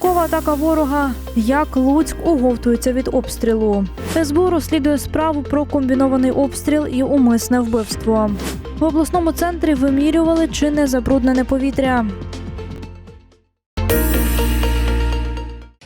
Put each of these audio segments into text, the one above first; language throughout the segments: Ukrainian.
Ранкова атака ворога. Як Луцьк оговтується від обстрілу. СБУ розслідує справу про комбінований обстріл і умисне вбивство. В обласному центрі вимірювали чи не забруднене повітря.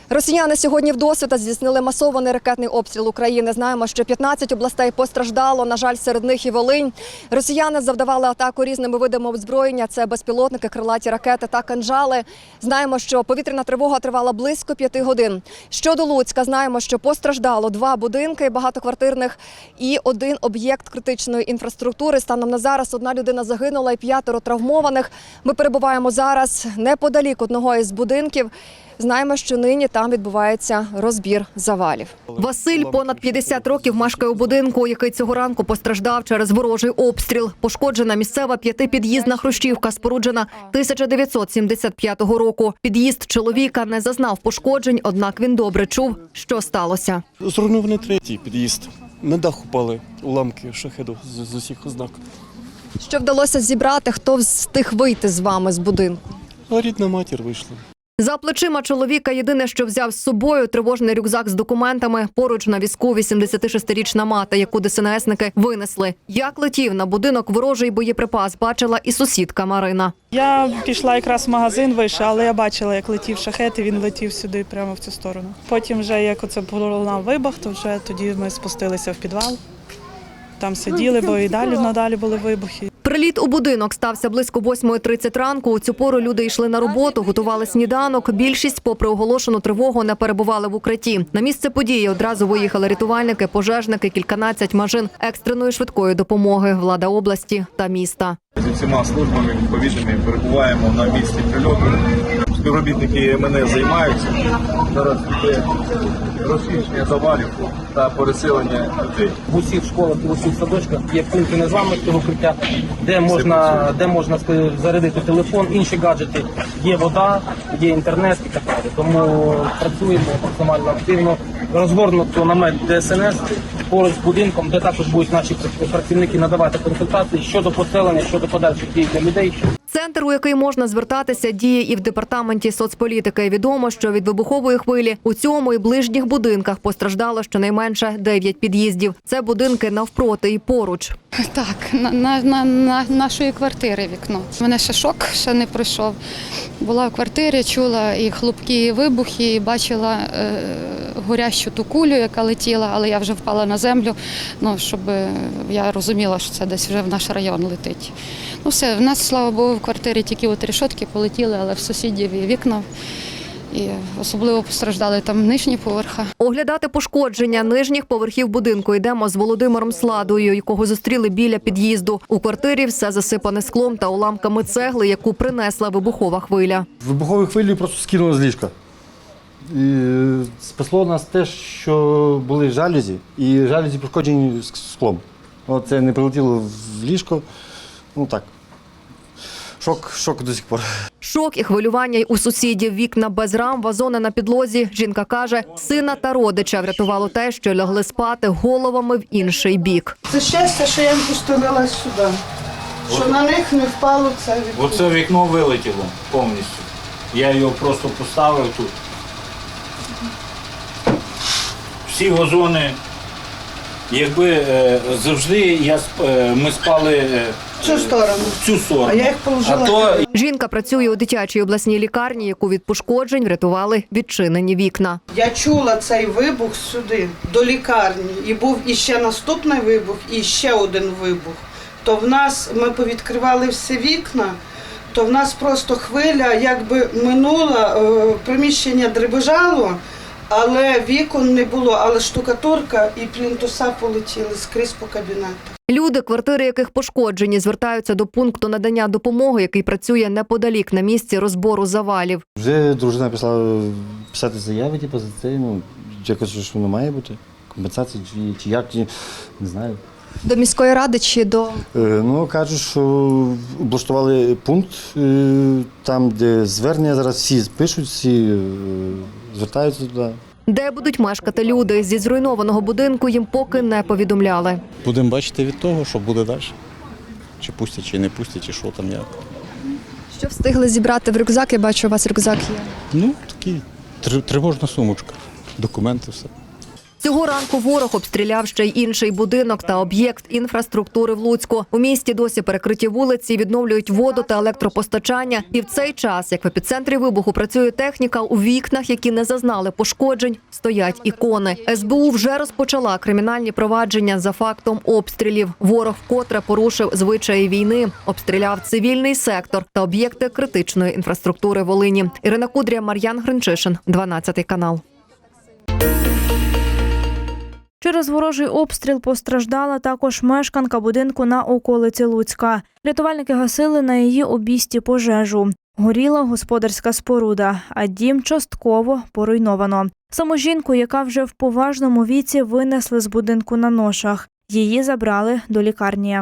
Росіяни сьогодні вдосвіта здійснили масований ракетний обстріл України. Знаємо, що 15 областей постраждало. На жаль, серед них і Волинь. Росіяни завдавали атаку різними видами озброєння. Це безпілотники, крилаті ракети та кинжали. Знаємо, що повітряна тривога тривала близько п'яти годин. Щодо Луцька, знаємо, що постраждало два будинки багатоквартирних і один об'єкт критичної інфраструктури. Станом на зараз одна людина загинула і п'ятеро травмованих. Ми перебуваємо зараз неподалік одного із будинків. Знаємо, що нині там відбувається розбір завалів. Василь понад 50 років мешкає у будинку, який цього ранку постраждав через ворожий обстріл. Пошкоджена місцева п'ятипід'їздна хрущівка, споруджена 1975 року. Під'їзд чоловіка не зазнав пошкоджень, однак він добре чув, що сталося. Зруйнований третій під'їзд. На дах упали уламки шахеду з, з усіх ознак. Що вдалося зібрати? Хто встиг вийти з вами з будинку? А рідна матір вийшла. За плечима чоловіка єдине, що взяв з собою, тривожний рюкзак з документами. Поруч на візку 86-річна мати, яку ДСНСники винесли. Як летів на будинок ворожий боєприпас, бачила і сусідка Марина. Я пішла якраз в магазин, вийшла, але я бачила, як летів шахет, і він летів сюди, прямо в цю сторону. Потім, вже як оце пролунав вибух, то вже тоді ми спустилися в підвал. Там сиділи, бо і далі надалі були вибухи. Приліт у будинок стався близько 8.30 ранку. У цю пору люди йшли на роботу, готували сніданок. Більшість, попри оголошену тривогу, не перебували в укритті. На місце події одразу виїхали рятувальники, пожежники, кільканадцять машин екстреної швидкої допомоги, влада області та міста. Зі всіма службами відповідними перебуваємо на місці прильоту. Співробітники мене займаються. Зараз розчищення завалів та переселення людей. в усіх школах і в усіх садочках є пункти незламності укриття, де можна, де можна зарядити телефон, інші гаджети. Є вода, є інтернет і так далі. Тому працюємо максимально активно. Розгорнуто намет ДСНС поруч з будинком, де також будуть наші працівники надавати консультації щодо поселення, щодо подальших дій для людей. Центр, у який можна звертатися, діє і в департаменті соцполітики. Відомо, що від вибухової хвилі у цьому і ближніх будинках постраждало щонайменше 9 під'їздів. Це будинки навпроти і поруч. Так, на, на, на, на нашої квартири вікно. У мене ще шок ще не пройшов. Була в квартирі, чула і хлопки, і вибухи, і бачила е, горящу ту кулю, яка летіла, але я вже впала на землю, ну, щоб е, я розуміла, що це десь вже в наш район летить. Ну все, в нас, слава Богу, в квартирі тільки от решотки полетіли, але в сусідів і вікна. І особливо постраждали там нижні поверхи. Оглядати пошкодження нижніх поверхів будинку йдемо з Володимиром Сладою, якого зустріли біля під'їзду. У квартирі все засипане склом та уламками цегли, яку принесла вибухова хвиля. Вибухові хвилі просто скинули з ліжка. Е, спасло нас те, що були жалюзі, і жалюзі пошкоджені с- склом. От це не прилетіло в ліжко. Ну так. Шок, шок до сих пор. Шок і хвилювання й у сусідів. Вікна без рам, вазони на підлозі. Жінка каже, сина та родича врятувало те, що лягли спати головами в інший бік. Це щастя, що я постелила сюди. Що на них не впало це від Оце вікно вилетіло повністю. Я його просто поставив тут. Всі вазони, якби е, завжди я, е, ми спали е, в цю сторону. в цю сторону. А я їх положила. А то Жінка працює у дитячій обласній лікарні, яку від пошкоджень врятували відчинені вікна. Я чула цей вибух сюди, до лікарні. І був іще наступний вибух, і ще один вибух. То в нас ми повідкривали всі вікна, то в нас просто хвиля якби минула, е, приміщення дребежало, але вікон не було, але штукатурка і плінтуса полетіли скрізь по кабінетах. Люди, квартири яких пошкоджені, звертаються до пункту надання допомоги, який працює неподалік на місці розбору завалів. Вже дружина пішла писати заяви, типу, за це. Ну, якось ж воно має бути. Компенсація чи, чи як, чи, не знаю. До міської ради чи до Е, Ну, кажуть, що облаштували пункт е, там, де звернення зараз всі пишуть, всі е, звертаються туди. де будуть мешкати люди. Зі зруйнованого будинку їм поки не повідомляли. Будемо бачити від того, що буде далі. Чи пустять, чи не пустять, чи що там як. Що встигли зібрати в рюкзак? Я бачу, у вас рюкзак є. Ну, такі Тривожна сумочка, документи, все. Цього ранку ворог обстріляв ще й інший будинок та об'єкт інфраструктури в Луцьку. У місті досі перекриті вулиці, відновлюють воду та електропостачання. І в цей час, як в епіцентрі вибуху працює техніка, у вікнах, які не зазнали пошкоджень, стоять ікони. СБУ вже розпочала кримінальні провадження за фактом обстрілів. Ворог вкотре порушив звичаї війни, обстріляв цивільний сектор та об'єкти критичної інфраструктури Волині. Ірина Кудря, Мар'ян Гринчишин, 12 канал. Через ворожий обстріл постраждала також мешканка будинку на околиці Луцька. Рятувальники гасили на її обійсті пожежу. Горіла господарська споруда, а дім частково поруйновано. Саму жінку, яка вже в поважному віці винесли з будинку на ношах. Її забрали до лікарні.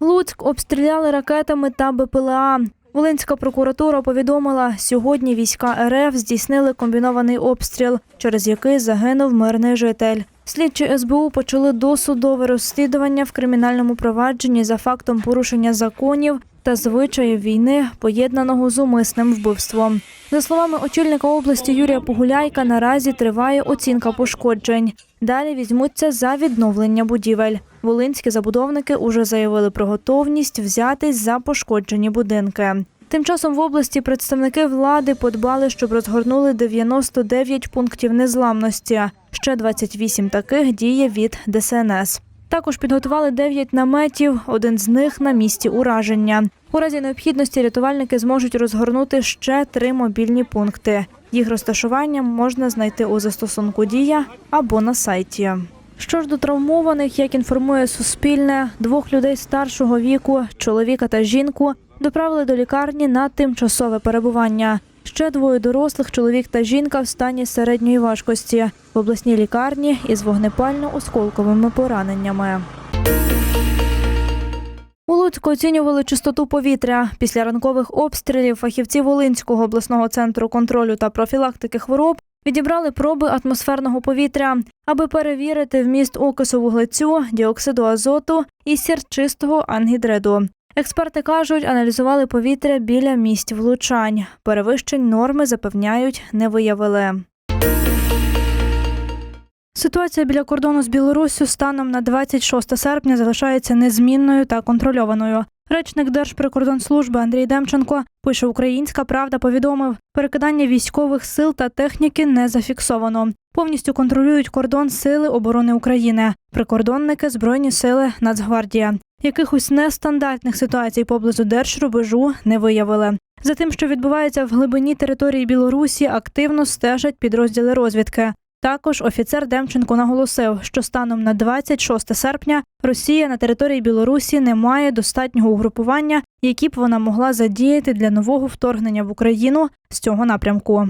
Луцьк обстріляли ракетами та БПЛА. Волинська прокуратура повідомила, сьогодні війська РФ здійснили комбінований обстріл, через який загинув мирний житель. Слідчі СБУ почали досудове розслідування в кримінальному провадженні за фактом порушення законів та звичаїв війни, поєднаного з умисним вбивством. За словами очільника області Юрія Погуляйка, наразі триває оцінка пошкоджень. Далі візьмуться за відновлення будівель. Волинські забудовники уже заявили про готовність взятись за пошкоджені будинки. Тим часом в області представники влади подбали, щоб розгорнули 99 пунктів незламності. Ще 28 таких діє від ДСНС. Також підготували 9 наметів, один з них на місці ураження. У разі необхідності рятувальники зможуть розгорнути ще три мобільні пункти. Їх розташування можна знайти у застосунку Дія або на сайті. Що ж до травмованих, як інформує Суспільне, двох людей старшого віку, чоловіка та жінку, доправили до лікарні на тимчасове перебування. Ще двоє дорослих чоловік та жінка в стані середньої важкості в обласній лікарні із вогнепально-осколковими пораненнями. У Луцьку оцінювали чистоту повітря. Після ранкових обстрілів фахівці Волинського обласного центру контролю та профілактики хвороб відібрали проби атмосферного повітря, аби перевірити вміст окису вуглецю, діоксиду азоту і сірчистого ангідриду. Експерти кажуть, аналізували повітря біля місць влучань. Перевищень норми запевняють, не виявили. Ситуація біля кордону з Білоруссю станом на 26 серпня залишається незмінною та контрольованою. Речник Держприкордонслужби Андрій Демченко пише: Українська правда повідомив, перекидання військових сил та техніки не зафіксовано. Повністю контролюють кордон Сили оборони України, прикордонники, збройні сили, Нацгвардія. Якихось нестандартних ситуацій поблизу держрубежу не виявили. За тим, що відбувається в глибині території Білорусі, активно стежать підрозділи розвідки. Також офіцер Демченко наголосив, що станом на 26 серпня Росія на території Білорусі не має достатнього угрупування, які б вона могла задіяти для нового вторгнення в Україну з цього напрямку.